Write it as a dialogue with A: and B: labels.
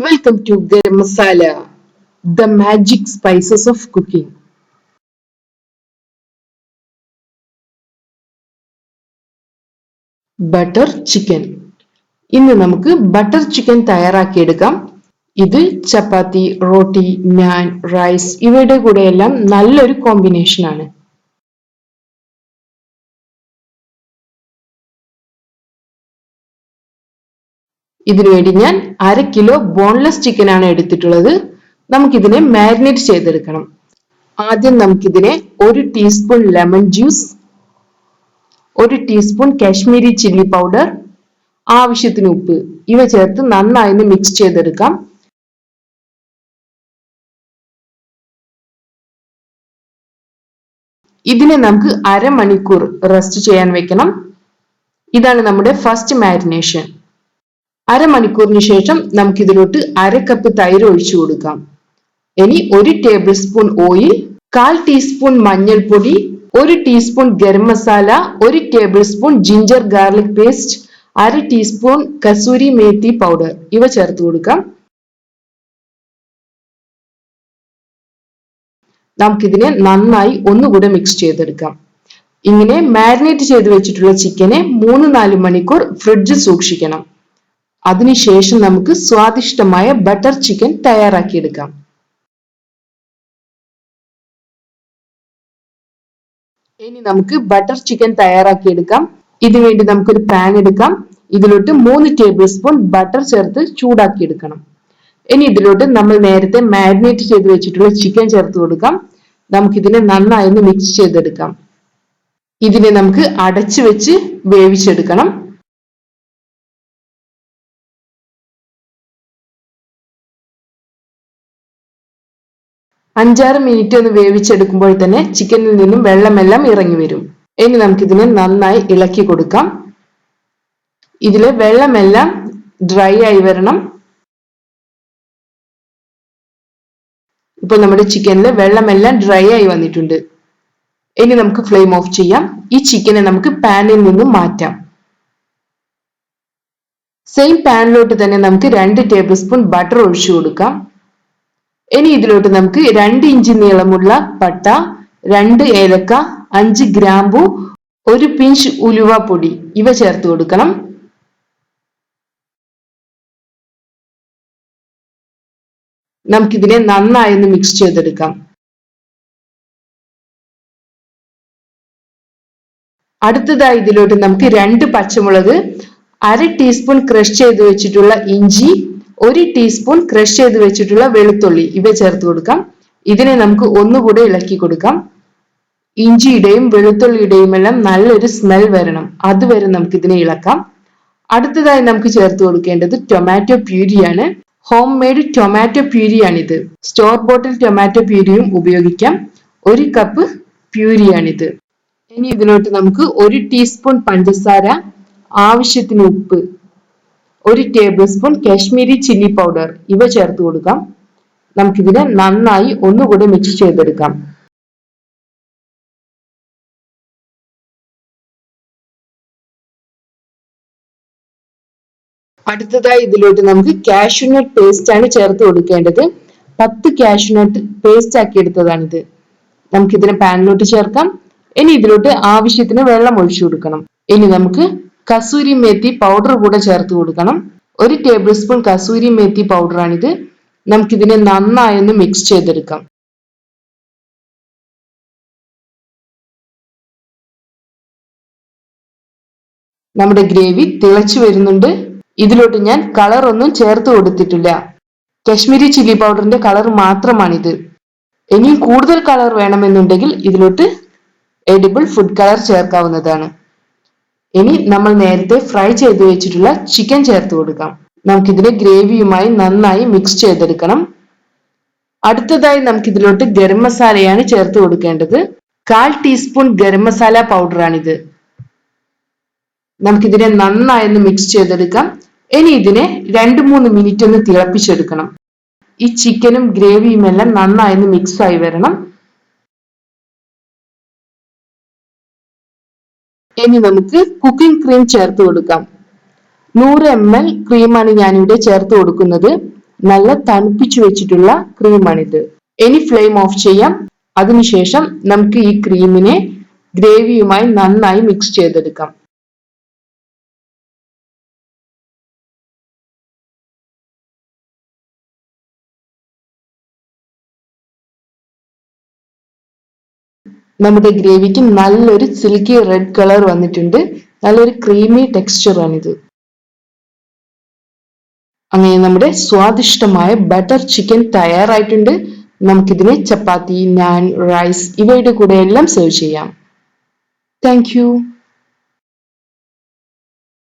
A: Welcome to garam masala the magic spices of cooking butter chicken ഇന്ന് നമുക്ക് butter chicken തയ്യാറാക്കിയെടുക്കാം. ഇത് ചപ്പാത്തി റോട്ടി നാൻ rice ഇവയുടെ കൂടെ എല്ലാം നല്ലൊരു കോമ്പിനേഷൻ ഇതിനുവേണ്ടി ഞാൻ അര കിലോ ബോൺലെസ് ചിക്കൻ ആണ് എടുത്തിട്ടുള്ളത്. നമുക്കിതിനെ മാരിനേറ്റ് ചെയ്തെടുക്കണം. ആദ്യം നമുക്കിതിനെ ഒരു ടീസ്പൂൺ ലെമൺ ജ്യൂസ് ഒരു ടീസ്പൂൺ കാശ്മീരി ചില്ലി പൗഡർ ആവശ്യത്തിന് ഉപ്പ് ഇവ ചേർത്ത് നന്നായി മിക്സ് ചെയ്തെടുക്കാം. ഇതിനെ നമുക്ക് അരമണിക്കൂർ റെസ്റ്റ് ചെയ്യാൻ വെക്കണം. ഇതാണ് നമ്മുടെ ഫസ്റ്റ് മാരിനേഷൻ അരമണിക്കൂറിന് ശേഷം നമുക്കിതിലോട്ട് അര കപ്പ് തൈര് ഒഴിച്ചു കൊടുക്കാം. ഇനി ഒരു ടേബിൾ സ്പൂൺ ഓയിൽ കാൽ ടീസ്പൂൺ മഞ്ഞൾപ്പൊടി ഒരു ടീസ്പൂൺ ഗരം മസാല ഒരു tablespoon ginger garlic paste അര ടീസ്പൂൺ കസൂരി മേത്തി പൗഡർ ഇവ ചേർത്ത് കൊടുക്കാം. നമുക്കിതിനെ നന്നായി ഒന്നുകൂടെ മിക്സ് ചെയ്തെടുക്കാം. ഇങ്ങനെ മാരിനേറ്റ് ചെയ്ത് വെച്ചിട്ടുള്ള ചിക്കനെ മൂന്ന് നാല് മണിക്കൂർ ഫ്രിഡ്ജിൽ സൂക്ഷിക്കണം. അതിനുശേഷം നമുക്ക് സ്വാദിഷ്ടമായ ബട്ടർ ചിക്കൻ തയ്യാറാക്കിയെടുക്കാം ഇനി നമുക്ക് ബട്ടർ ചിക്കൻ തയ്യാറാക്കിയെടുക്കാം ഇതിനുവേണ്ടി നമുക്കൊരു പാൻ എടുക്കാം. ഇതിലോട്ട് മൂന്ന് ടേബിൾ സ്പൂൺ ബട്ടർ ചേർത്ത് ചൂടാക്കിയെടുക്കണം ഇനി ഇതിലോട്ട് നമ്മൾ നേരത്തെ മാരിനേറ്റ് ചെയ്ത് വെച്ചിട്ടുള്ള ചിക്കൻ ചേർത്ത് കൊടുക്കാം. നമുക്കിതിനെ നന്നായി ഒന്ന് മിക്സ് ചെയ്തെടുക്കാം. ഇതിനെ നമുക്ക് അടച്ചു വെച്ച് വേവിച്ചെടുക്കണം. അഞ്ചാറ് മിനിറ്റ് ഒന്ന് വേവിച്ചെടുക്കുമ്പോൾ തന്നെ ചിക്കനിൽ നിന്നും വെള്ളമെല്ലാം ഇറങ്ങി വരും. ഇനി നമുക്കിതിനെ നന്നായി ഇളക്കി കൊടുക്കാം. ഇതിലെ വെള്ളമെല്ലാം ഡ്രൈ ആയി വരണം. ഇപ്പൊ നമ്മുടെ ചിക്കനിൽ വെള്ളമെല്ലാം ഡ്രൈ ആയി വന്നിട്ടുണ്ട്. ഇനി നമുക്ക് ഫ്ലെയിം ഓഫ് ചെയ്യാം. ഈ ചിക്കനെ നമുക്ക് പാനിൽ നിന്നും മാറ്റാം. സെയിം പാനിലോട്ട് തന്നെ നമുക്ക് രണ്ട് ടേബിൾ സ്പൂൺ ബട്ടർ ഒഴിച്ചു കൊടുക്കാം. ഇനി ഇതിലോട്ട് നമുക്ക് രണ്ട് ഇഞ്ച് നീളമുള്ള പട്ട രണ്ട് ഏലക്ക അഞ്ച് ഗ്രാമ്പു ഒരു പിഞ്ച് ഉലുവ പൊടി ഇവ ചേർത്ത് കൊടുക്കണം. നമുക്കിതിനെ നന്നായി ഒന്ന് മിക്സ് ചെയ്തെടുക്കാം. അടുത്തതായി ഇതിലോട്ട് നമുക്ക് രണ്ട് പച്ചമുളക് അര ടീസ്പൂൺ ക്രഷ് ചെയ്ത് വെച്ചിട്ടുള്ള ഇഞ്ചി ഒരു ടീസ്പൂൺ ക്രഷ് ചെയ്ത് വെച്ചിട്ടുള്ള വെളുത്തുള്ളി. ഇവ ചേർത്ത് കൊടുക്കാം. ഇതിനെ നമുക്ക് ഒന്നുകൂടെ ഇളക്കി കൊടുക്കാം. ഇഞ്ചിയുടെയും വെളുത്തുള്ളിയുടെയും എല്ലാം നല്ലൊരു സ്മെൽ വരണം. അതുവരെ നമുക്ക് ഇതിനെ ഇളക്കാം. അടുത്തതായി നമുക്ക് ചേർത്ത് കൊടുക്കേണ്ടത് ടൊമാറ്റോ പ്യൂരിയാണ് ഹോം മെയ്ഡ് ടൊമാറ്റോ പ്യൂരിയാണിത് സ്റ്റോർ ബോട്ടിൽ ടൊമാറ്റോ പ്യൂരിയും ഉപയോഗിക്കാം. ഒരു കപ്പ് പ്യൂരിയാണിത് ഇനി ഇതിലോട്ട് നമുക്ക് ഒരു ടീസ്പൂൺ പഞ്ചസാര ആവശ്യത്തിന് ഉപ്പ് ഒരു tablespoon Kashmiri chilli powder ഇവ ചേർത്ത് കൊടുക്കാം. നമുക്കിതിനെ നന്നായി ഒന്നുകൂടെ മിക്സ് ചെയ്തെടുക്കാം. അടുത്തതായി ഇതിലോട്ട് നമുക്ക് കാഷ്യൂനട്ട് പേസ്റ്റ് ആണ് ചേർത്ത് കൊടുക്കേണ്ടത്. പത്ത് കാഷ്യൂനട്ട് പേസ്റ്റ് ആക്കി എടുത്തതാണിത്. നമുക്കിതിനെ പാനിലോട്ട് ചേർക്കാം. ഇനി ഇതിലോട്ട് ആവശ്യത്തിന് വെള്ളം ഒഴിച്ചു കൊടുക്കണം. ഇനി നമുക്ക് കസൂരി മേത്തി പൗഡർ കൂടെ ചേർത്ത് കൊടുക്കണം. ഒരു ടേബിൾ സ്പൂൺ കസൂരി മേത്തി പൗഡറാണിത് നമുക്കിതിനെ നന്നായൊന്ന് മിക്സ് ചെയ്തെടുക്കാം. നമ്മുടെ ഗ്രേവി തിളച്ചു വരുന്നുണ്ട്. ഇതിലോട്ട് ഞാൻ കളർ ഒന്നും ചേർത്ത് കൊടുത്തിട്ടില്ല. കശ്മീരി ചില്ലി പൗഡറിന്റെ കളർ മാത്രമാണിത്. ഇനിയും കൂടുതൽ കളർ വേണമെന്നുണ്ടെങ്കിൽ ഇതിലോട്ട് എഡിബിൾ ഫുഡ് കളർ ചേർക്കാവുന്നതാണ്. ഇനി നമ്മൾ നേരത്തെ ഫ്രൈ ചെയ്ത് വെച്ചിട്ടുള്ള ചിക്കൻ ചേർത്ത് കൊടുക്കാം. നമുക്കിതിനെ ഗ്രേവിയുമായി നന്നായി മിക്സ് ചെയ്തെടുക്കണം. അടുത്തതായി നമുക്കിതിലോട്ട് ഗരം മസാലയാണ് ചേർത്ത് കൊടുക്കേണ്ടത്. കാൽ ടീസ്പൂൺ ഗരം മസാല പൗഡറാണിത് നമുക്കിതിനെ നന്നായി ഒന്ന് മിക്സ് ചെയ്തെടുക്കാം. ഇനി ഇതിനെ രണ്ട് മൂന്ന് മിനിറ്റ് ഒന്ന് തിളപ്പിച്ചെടുക്കണം. ഈ ചിക്കനും ഗ്രേവിയും എല്ലാം നന്നായി ഒന്ന് മിക്സ് ആയി വരണം. ഇനി നമുക്ക് കുക്കിംഗ് ക്രീം ചേർത്ത് കൊടുക്കാം. നൂറ് എം എൽ ക്രീമാണ് ഞാനിവിടെ ചേർത്ത് കൊടുക്കുന്നത്. നല്ല തണുപ്പിച്ചു വെച്ചിട്ടുള്ള ക്രീമാണിത് ഇനി ഫ്ലെയിം ഓഫ് ചെയ്യാം. അതിനുശേഷം നമുക്ക് ഈ ക്രീമിനെ ഗ്രേവിയുമായി നന്നായി മിക്സ് ചെയ്തെടുക്കാം. നമ്മുടെ ഗ്രേവിക്ക് നല്ലൊരു സിൽക്കി റെഡ് കളർ വന്നിട്ടുണ്ട്. നല്ലൊരു ക്രീമി ടെക്സ്ചർ ഇത് അങ്ങനെ നമ്മുടെ സ്വാദിഷ്ടമായ ബട്ടർ ചിക്കൻ തയ്യാറായിട്ടുണ്ട്. നമുക്കിതിനെ ചപ്പാത്തി നാൻ റൈസ് ഇവയുടെ കൂടെ എല്ലാം സെർവ് ചെയ്യാം. താങ്ക്